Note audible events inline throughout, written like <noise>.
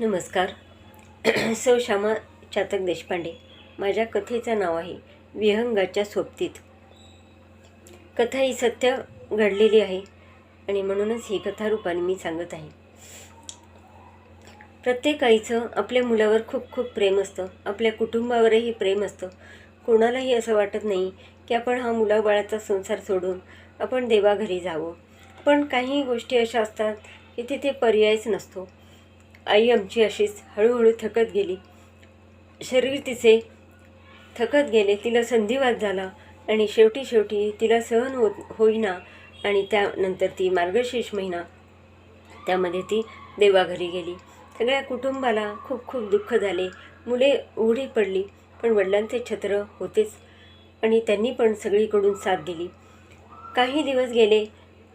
नमस्कार. <clears throat> सौ श्यामा चातक देशपांडे. माझ्या कथेचं नाव आहे विहंगाच्या सोबतीत. कथा ही सत्य घडलेली आहे आणि म्हणूनच ही कथा रूपाने मी सांगत आहे. प्रत्येक आईचं आपल्या मुलावर खूप खूप प्रेम असतं. आपल्या कुटुंबावरही प्रेम असतं. कोणालाही असं वाटत नाही की आपण हा मुलाबाळाचा संसार सोडून आपण देवाघरी जावं. पण काही गोष्टी अशा असतात की तिथे पर्यायच नसतो. आई आमची अशीच हळूहळू थकत गेली. शरीर तिचे थकत गेले तिला संधिवात झाला आणि शेवटी शेवटी तिला सहन होत होईना आणि त्यानंतर ती मार्गशीर्ष महिना त्यामध्ये ती देवाघरी गेली. सगळ्या कुटुंबाला खूप खूप दुःख झाले. मुले उघडी पडली पण वडिलांचे छत्र होतेच आणि त्यांनी पण सगळीकडून साथ दिली. काही दिवस गेले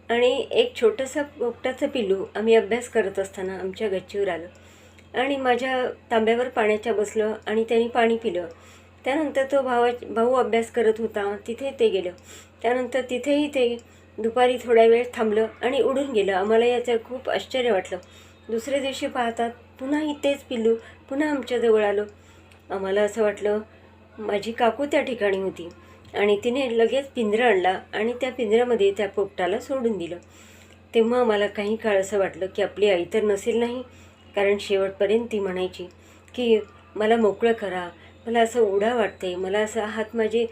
आणि एक छोटंसं पोपटाचं पिल्लू आम्ही अभ्यास करत असताना आमच्या गच्चीवर आलं. आणि माझ्या तांब्यावर पाण्याच्या बसलं आणि त्यांनी पाणी पिलं. त्यानंतर तो भावा भाऊ अभ्यास करत होता तिथे ते गेलं. त्यानंतर तिथेही ते दुपारी थोडा वेळ थांबलं आणि उडून गेलं. आम्हाला याचं खूप आश्चर्य वाटलं. दुसऱ्या दिवशी पाहतात पुन्हाही तेच पिल्लू पुन्हा आमच्याजवळ आलो. आम्हाला असं वाटलं माझी काकू त्या ठिकाणी होती. आणि तिने लगेच पिंजरा आणला आणि त्या पिंजऱ्यामध्ये त्या पोपटाला सोडून दिलं. तेव्हा मला काही काळ असं वाटलं की आपली आई तर नसेल नाही कारण शेवटपर्यंत ती म्हणायची की मला मोकळं करा मला असं उडा वाटते मला असं हात माझे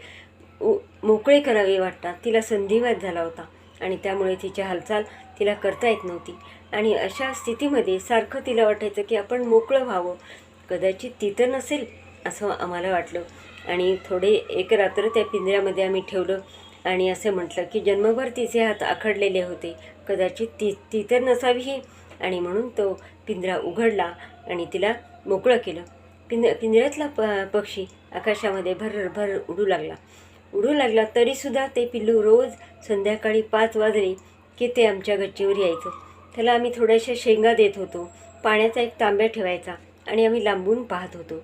उ मोकळे करावे वाटतात. तिला संधिवाद झाला होता आणि त्यामुळे तिची हालचाल तिला करता येत नव्हती. आणि अशा स्थितीमध्ये सारखं तिला वाटायचं की आपण मोकळं व्हावं. कदाचित ती तर नसेल असं आम्हाला वाटलं. आणि थोडे एक रात्र त्या पिंजऱ्यामध्ये आम्ही ठेवलं आणि असं म्हटलं की जन्मभर तिचे हात आखडलेले होते. कदाचित ती ती तर नसावीही. आणि म्हणून तो पिंजरा उघडला आणि तिला मोकळं केलं. पिंज पिंजऱ्यातला प पक्षी आकाशामध्ये भरभर उडू लागला. उडू लागला तरीसुद्धा ते पिल्लू रोज संध्याकाळी पाच वाजले की ते आमच्या गच्चीवर यायचं. त्याला आम्ही थोड्याशा शेंगा देत होतो. पाण्याचा एक तांब्या ठेवायचा आणि आम्ही लांबून पाहत होतो.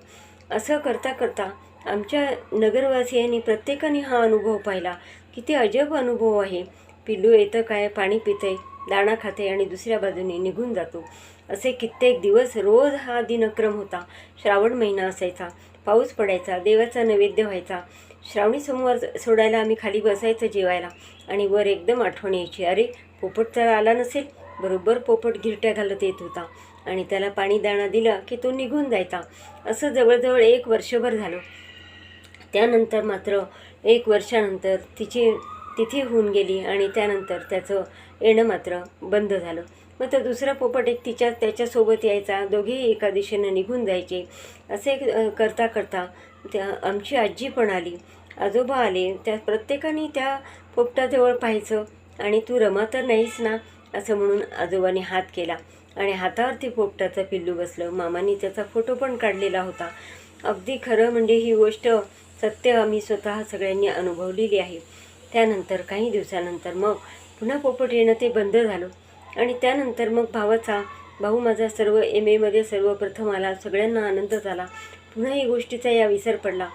असं करता करता आमच्या नगरवासियांनी प्रत्येकाने हा अनुभव पाहिला किती अजब अनुभव आहे. पिल्लू येतं काय पाणी पिते दाणा खाते आणि दुसऱ्या बाजूने निघून जातो. असे कित्येक दिवस रोज हा दिनक्रम होता. श्रावण महिना असायचा पाऊस पडायचा देवाचा नैवेद्य व्हायचा. श्रावणी समोर सोडायला आम्ही खाली बसायचं जेवायला आणि वर एकदम आठवण यायची अरे पोपट तर आला नसेल. बरोबर पोपट गिरट्या घालत येत होता आणि त्याला पाणी दाणा दिला की तो निघून जायचा. असं जवळजवळ एक वर्षभर झालं. त्यानंतर मात्र एक वर्षानंतर तिची तिथी होऊन गेली आणि त्यानंतर त्याचं येणं मात्र बंद झालं. मग तर दुसरा पोपट एक तिच्या त्याच्यासोबत यायचा. दोघेही एका दिशेनं निघून जायचे. असे करता करता त्या आमची आजी पण आली. आजोबा आले. त्या प्रत्येकाने त्या पोपटाजवळ पाहायचं आणि तू रमा तर नाहीस ना? असं म्हणून आजोबाने हात केला. आणि हातावरती पोपटाचं पिल्लू बसलं. मामाने त्याचा फोटो पण काढलेला होता. अगदी खरं म्हणजे ही गोष्ट सत्य आम्ही स्वतः सगळ्यांनी अनुभवलेली आहे. त्यानंतर काही दिवसानंतर मग पुन्हा पोपट येणं ते बंद झालं. आणि त्यानंतर मग भावाचा भाऊ माझा सर्व एम एमध्ये सर्वप्रथम आला. सगळ्यांना आनंद झाला. पुन्हा ही गोष्टीचा या विसर पडला.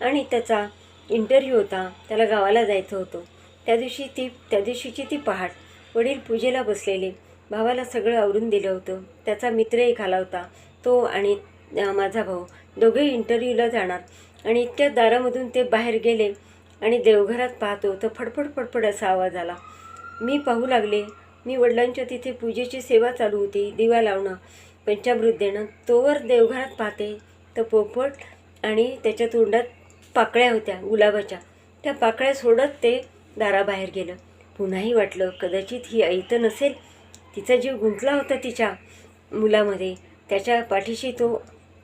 आणि त्याचा इंटरव्ह्यू होता. त्याला गावाला जायचं होतं. त्या दिवशी ती त्या दिवशीची ती पहाट. वडील पूजेला बसलेले. भावाला सगळं आवरून दिलं होतं. त्याचा मित्र एक आला होता. तो आणि माझा भाऊ. दोघे इंटरव्ह्यूला जाणार. आणि इतक्या दारामधून ते बाहेर गेले आणि देवघरात पाहतो तर फडफड फडफड असा आवाज आला. मी पाहू लागले. मी वडिलांच्या तिथे पूजेची सेवा चालू होती दिवा लावणं पंचामृत देणं. तोवर देवघरात पाहते तर पोपट आणि त्याच्या तोंडात पाकळ्या होत्या गुलाबाच्या. त्या पाकळ्या सोडत ते दाराबाहेर गेलं. पुन्हाही वाटलं कदाचित ही आई तर नसेल. तिचा जीव गुंतला होता तिच्या मुलामध्ये. त्याच्या पाठीशी तो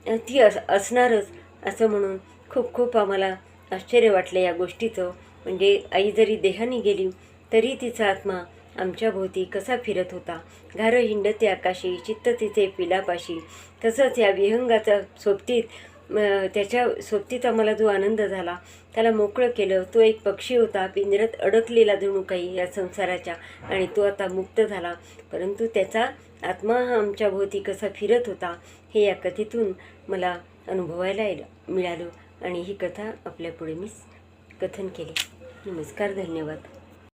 ती अस असणारच असं म्हणून खूप खूप आम्हाला आश्चर्य वाटलं या गोष्टीचं. म्हणजे आई जरी देहाने गेली तरी तिचा आत्मा आमच्या भोवती कसा फिरत होता. घारं हिंडते आकाशी चित्त तिचे पिलापाशी. तसंच या विहंगाचा सोबतीत त्याच्या सोबतीत आम्हाला जो आनंद झाला त्याला मोकळं केलं. तो एक पक्षी होता पिंजरत अडकलेला जणू काही या संसाराच्या आणि तो आता मुक्त झाला. परंतु त्याचा आत्मा हा आमच्या भोवती कसा फिरत होता हे या कथेतून मला अनुभवायला मिळालं. आणि ही कथा आपल्यापुढे मी कथन केली. नमस्कार धन्यवाद.